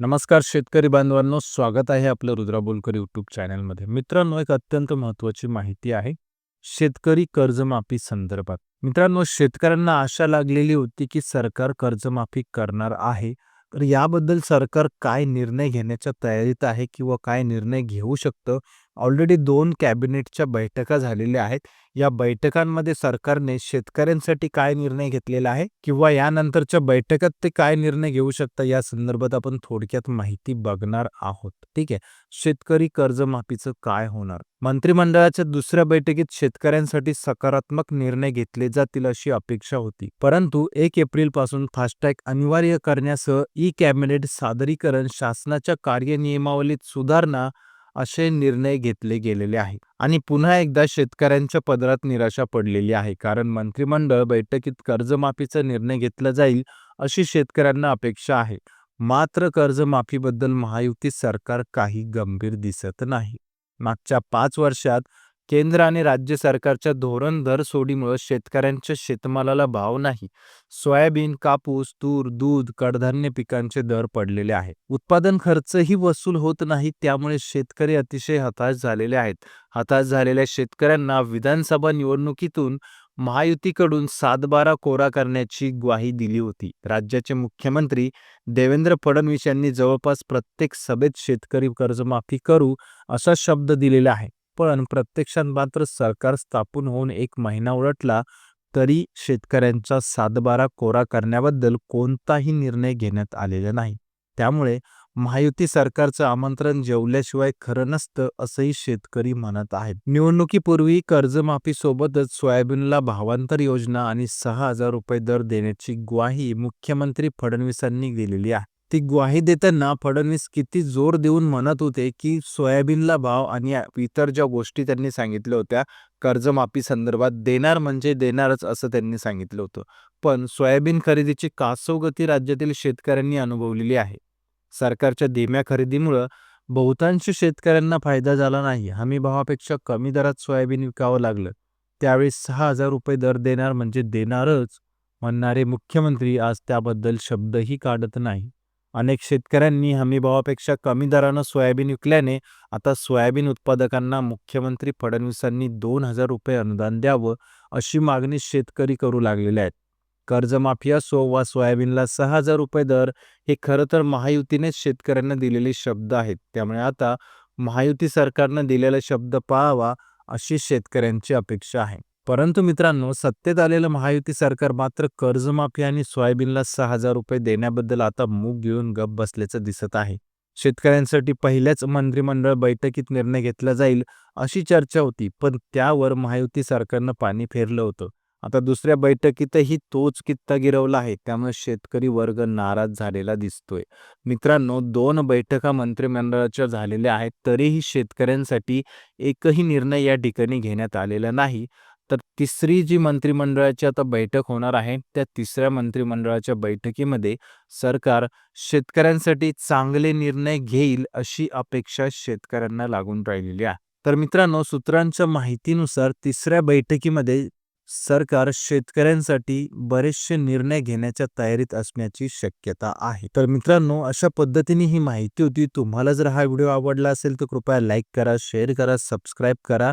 नमस्कार शेतकरी बांधवांनो स्वागत आहे आपलं रुद्रा बोलकर यूट्यूब चॅनलमध्ये मित्रांनो एक अत्यंत महत्त्वाची माहिती आहे शेतकरी कर्जमाफी संदर्भात. मित्रांनो शेतकऱ्यांना आशा लागलेली होती की सरकार कर्जमाफी करणार आहे. तर याबद्दल सरकार काय निर्णय घेण्याच्या तयारीत आहे किंवा काय निर्णय घेऊ शकतं? ऑलरेडी दोन कॅबिनेटच्या बैठका झालेल्या आहेत. या बैठकांमध्ये सरकारने शेतकऱ्यांसाठी काय निर्णय घेतलेला आहे किंवा यानंतरच्या बैठकात ते काय निर्णय घेऊ शकतात या संदर्भात आपण थोडक्यात माहिती बघणार आहोत. ठीक आहे. शेतकरी कर्जमाफीचं काय होणार? मंत्रिमंडळाच्या दुसऱ्या बैठकीत शेतकऱ्यांसाठी सकारात्मक निर्णय घेतले जातील अशी अपेक्षा होती. परंतु एक एप्रिलपासून फास्टॅग अनिवार्य करण्यासह ई कॅबिनेट सादरीकरण शासनाच्या कार्यनियमावलीत सुधारणा असे निर्णय घेतले गेलेले आहे आणि पुन्हा एकदा शेतकऱ्यांच्या पदरात निराशा पडलेली आहे. कारण मंत्रिमंडळ बैठकीत कर्जमाफीचा निर्णय घेतला जाईल अशी शेतकऱ्यांना अपेक्षा आहे. मात्र कर्जमाफीबद्दल महायुती सरकार काही गंभीर दिसत नाही. मागच्या पाच वर्षात केंद्र आणि राज्य सरकारच्या धोरण दर सोडीमुळे शेतकऱ्यांच्या शेतमालाला भाव नाही. सोयाबीन कापूस तूर दूध कडधान्य पिकांचे दर पडलेले आहेत. उत्पादन खर्चही वसूल होत नाही त्यामुळे शेतकरी अतिशय हताश झालेले आहेत. हताश झालेल्या शेतकऱ्यांना विधानसभा निवडणुकीतून महायुतीकडून सातबारा कोरा करण्याची ग्वाही दिली होती. राज्याचे मुख्यमंत्री देवेंद्र फडणवीस यांनी जवळपास प्रत्येक सभेत शेतकरी कर्जमाफी करू असा शब्द दिलेला आहे. पण प्रत्यक्षात मात्र सरकार स्थापन होऊन एक महिना उलटला तरी शेतकऱ्यांचा सातबारा कोरा करण्याबद्दल कोणताही निर्णय घेण्यात आलेला नाही. त्यामुळे महायुती सरकारचं आमंत्रण जेवल्याशिवाय खरं नसतं असंही शेतकरी म्हणत आहेत. निवडणुकीपूर्वी कर्जमाफीसोबतच सोयाबीनला भावांतर योजना आणि सहा हजार रुपये दर देण्याची ग्वाही मुख्यमंत्री फडणवीसांनी दिलेली आहे. ती ग्वाही देताना फडणवीस किती जोर देऊन म्हणत होते की सोयाबीनला भाव आणि इतर ज्या गोष्टी त्यांनी सांगितल्या होत्या कर्जमाफी संदर्भात देणार म्हणजे देणारच असं त्यांनी सांगितलं होतं. पण सोयाबीन खरेदीची कासवगती राज्यातील शेतकऱ्यांनी अनुभवलेली आहे. सरकारच्या धीम्या खरेदीमुळं बहुतांश शेतकऱ्यांना फायदा झाला नाही. हमी भावापेक्षा कमी दरात सोयाबीन विकावं लागलं. त्यावेळी सहा हजार रुपये दर देणार म्हणजे देणारच म्हणणारे मुख्यमंत्री आज त्याबद्दल शब्दही काढत नाही अनेक शेतकऱ्यांनी हमीभावापेक्षा कमी दरानं सोयाबीन विकल्याने आता सोयाबीन उत्पादकांना मुख्यमंत्री फडणवीसांनी दोन हजार रुपये अनुदान द्यावं अशी मागणी शेतकरी करू लागलेले आहेत. कर्जमाफी असो वा सोयाबीनला सहा हजार रुपये दर हे खरं तर महायुतीनेच शेतकऱ्यांना दिलेले शब्द आहेत. त्यामुळे आता महायुती सरकारनं दिलेला शब्द पाळावा अशी शेतकऱ्यांची अपेक्षा आहे. परंतु मित्रांनो सत्तेत आलेलं महायुती सरकार मात्र कर्जमाफी आणि सोयाबीनला सहा हजार रुपये देण्याबद्दल आता मूग घेऊन गप बसल्याचं दिसत आहे. शेतकऱ्यांसाठी पहिल्याच मंत्रिमंडळ बैठकीत निर्णय घेतला जाईल अशी चर्चा होती पण त्यावर महायुती सरकारनं पाणी फेरलं होतं. आता दुसऱ्या बैठकीतही तोच कित्ता गिरवला आहे त्यामुळे शेतकरी वर्ग नाराज झालेला दिसतोय. मित्रांनो दोन बैठका मंत्रिमंडळाच्या झालेल्या आहेत तरीही शेतकऱ्यांसाठी एकही निर्णय या ठिकाणी घेण्यात आलेला नाही. तर तिसरी जी मंत्रिमंडळाची आता बैठक होणार आहे त्या तिसऱ्या मंत्रिमंडळाच्या बैठकीमध्ये सरकार शेतकऱ्यांसाठी चांगले निर्णय घेईल अशी अपेक्षा शेतकऱ्यांना लागून राहिलेली आहे. तर मित्रांनो सूत्रांच्या माहितीनुसार तिसऱ्या बैठकीमध्ये सरकार शेतकऱ्यांसाठी बरेचसे निर्णय घेण्याच्या तयारीत असण्याची शक्यता आहे. तर मित्रांनो अशा पद्धतीने ही माहिती होती. तुम्हाला जर हा व्हिडिओ आवडला असेल तर कृपया लाईक करा शेअर करा सबस्क्राईब करा.